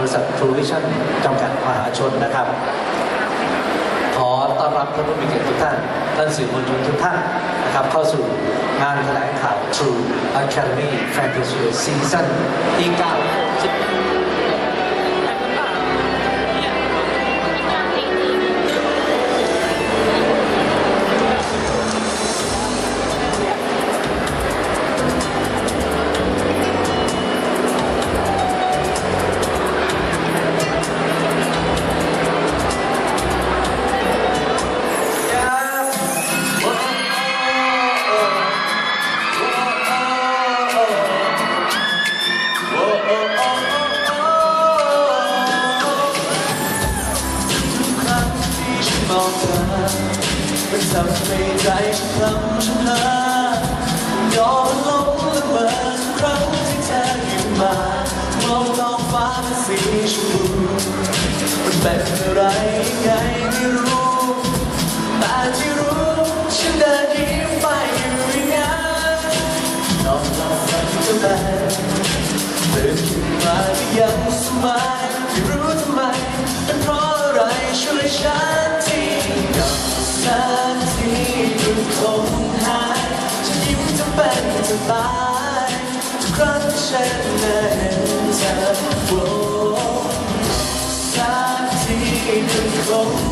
บริษัททรูวิชั่นจำกัดมหาชนนะครับ ขอต้อนรับท่านผู้มีเกียรติทุกท่าน ท่านสื่อมวลชนทุกท่านนะครับ เข้าสู่งานแถลงข่าว True Academy Fantasy Season ที่9 มองเธอมันทำให้ใจฉันคลั่งฉันหายอมหลงละเมอทุกครั้งที่เธออยู่มามองท้องฟ้าเป็นสีชมพูมันเป็นอะไรยังไงไม่รู้แต่ที่รู้ฉันเดินยิ้มไปอยู่อย่างนั้นนอนหลับฝันก็แลตื่นขึ้นมาก็ยังสบายไม่รู้ทำไมเป็นเพราะอะไรช่วยฉัน สักทีดูคงหายฉันยิ้มจะเป็นจะตายทุกครั้งที่ฉันได้เห็นเธอโอ้สักทีหนึ่งคง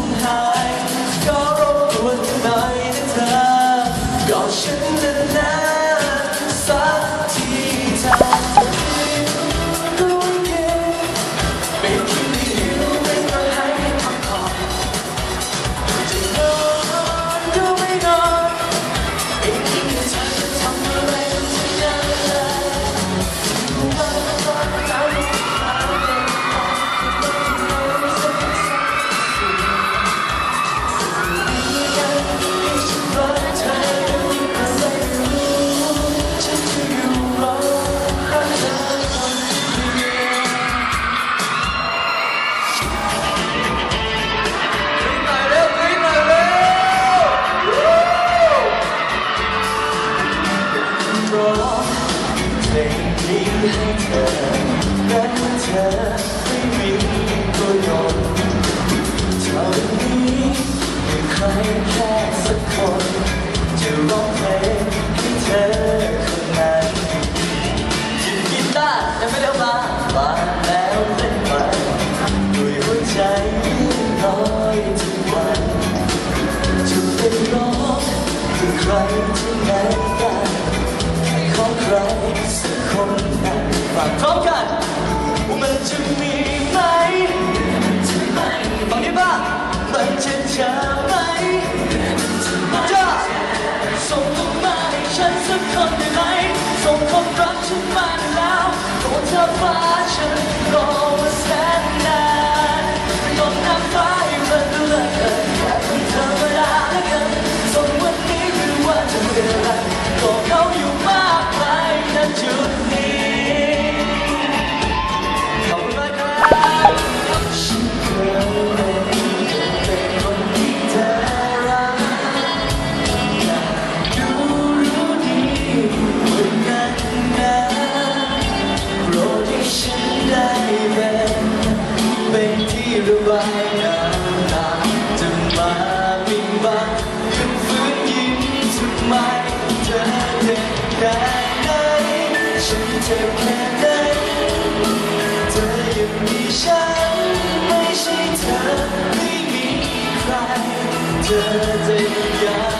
ขอใครสักคนนั้นฟังพร้อมกันว่ามันจะมีไหมฟังนี้บ้างมันจะเจอไหมจะส่งลงมาให้ฉันสักคนได้ไหมส่งความรักฉันมาได้แล้วโปรดเธอฟ้าฉันรอ จ็บแค่ไหนเธอยังมีฉันไม่ใช่เธอไม่มีใคร เธอจะยัง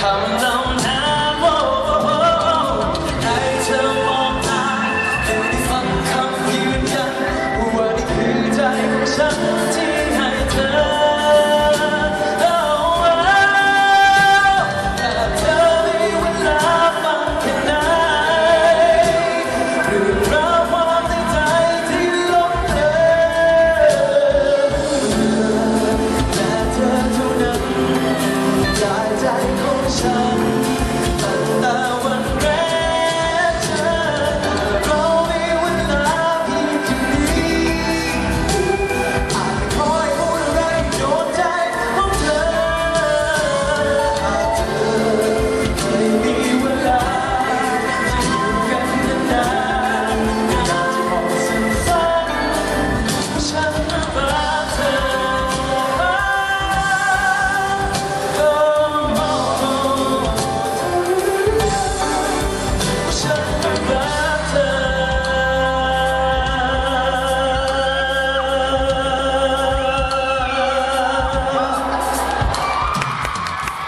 come time.